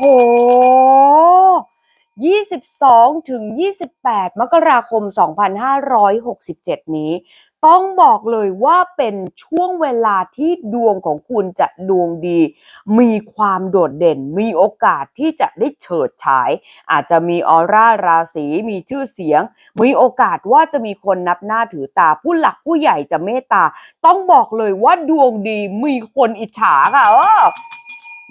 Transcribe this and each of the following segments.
22 ถึง 28 มกราคม 2567 นี้ ต้องบอกเลยว่าเป็นช่วงเวลาที่ดวงของคุณจะดวงดี มีความโดดเด่น มีโอกาสที่จะได้เฉิดฉาย อาจจะมีออร่าราศีมีชื่อเสียง มีโอกาสว่าจะมีคนนับหน้าถือตา ผู้หลักผู้ใหญ่จะเมตตา ต้องบอกเลยว่าดวงดีมีคนอิจฉาค่ะเออ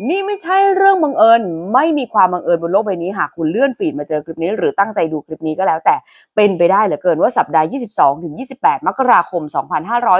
นี่ไม่ใช่เรื่องบังเอิญ ไม่มีความบังเอิญบนโลกใบนี้หากคุณเลื่อนฟีดมาเจอคลิปนี้หรือตั้งใจดูคลิปนี้ก็แล้ว แต่เป็นไปได้เหลือเกินว่าสัปดาห์ 22 ถึง 28 มกราคม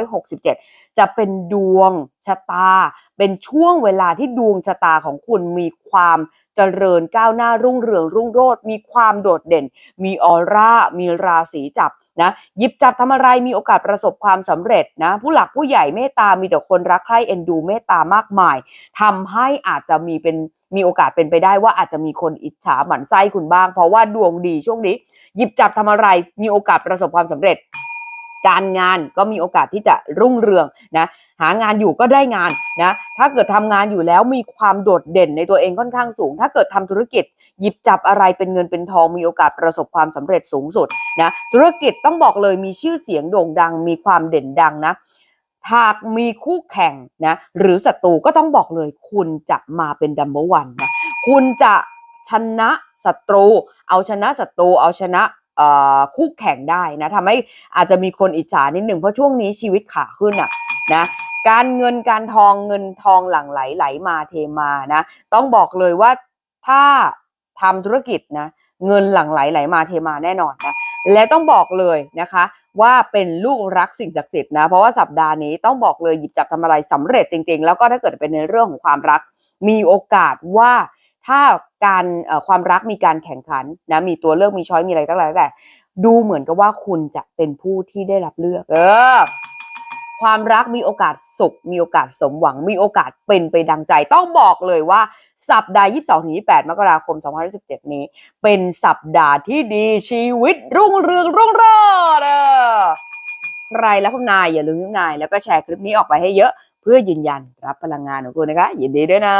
2567 จะเป็นดวงชะตา เป็นช่วงเวลาที่ดวงชะตาของคุณมีความเจริญก้าวหน้ารุ่งเรืองรุ่งโรจน์มีความโดดเด่น มีออร่า มีราศีจับนะหยิบจับทำอะไรมีโอกาสประสบความสำเร็จนะผู้หลักผู้ใหญ่เมตตา มีแต่คนรักใคร่เอ็นดูเมตตามากมายทำให้อาจจะมีเป็นมีโอกาสเป็นไปได้ว่าอาจจะมีคนอิจฉาหมั่นไส้คุณบ้าง เพราะว่าดวงดีช่วงนี้ หยิบจับทำอะไรมีโอกาสประสบความสำเร็จ การงานก็มีโอกาสที่จะรุ่งเรืองนะ หางานอยู่ก็ได้งานนะถ้าเกิดทำงานอยู่แล้วมีความโดดเด่นในตัวเองค่อนข้างสูง ถ้าเกิดทำธุรกิจ หยิบจับอะไรเป็นเงินเป็นทองมีโอกาสประสบความสำเร็จสูงสุดนะธุรกิจต้องบอกเลยมีชื่อเสียงโด่งดัง มีความเด่นดังนะหากมีคู่แข่งนะหรือศัตรูก็ต้องบอกเลย คุณจะมาเป็นดัมเบลวันนะคุณจะชนะศัตรู เอาชนะศัตรูเอาชนะเอ่อคู่แข่งได้นะทำให้อาจจะมีคนอิจฉานิดหนึ่งเพราะช่วงนี้ชีวิตขาขึ้นอะนะ การเงินการทองเงินทองหลั่งไหลไหลมาเทมานะต้องบอกเลยว่าถ้าทำธุรกิจนะเงินหลั่งไหลไหลมาเทมาแน่นอนนะและต้องบอกเลยนะคะ ว่าเป็นลูกรักสิ่งศักดิ์สิทธิ์นะเพราะว่าสัปดาห์นี้ต้องบอกเลยหยิบจับทำอะไรสำเร็จจริง ๆ แล้วก็ถ้าเกิดเป็นในเรื่องของความรัก มีโอกาสว่าถ้าการความรักมีการแข่งขันนะมีตัวเลือกมีช้อยมีอะไรตั้งหลายแต่ ดูเหมือนกับว่าคุณจะเป็นผู้ที่ได้รับเลือก เออ ความรักมีโอกาสสุข มีโอกาสสมหวัง มีโอกาสเป็นไปดังใจ ต้องบอกเลยว่า สัปดาห์ 22-28 มกราคม 2017 นี้ เป็นสัปดาห์ที่ดีชีวิตรุ่งเรืองรุ่งโรจน์ใครและคุณนายอย่าลืมคุณนาย แล้วก็แชร์คลิปนี้ออกไปให้เยอะ เพื่อยืนยันรับพลังงานของคุณนะคะ ยินดีด้วยนะ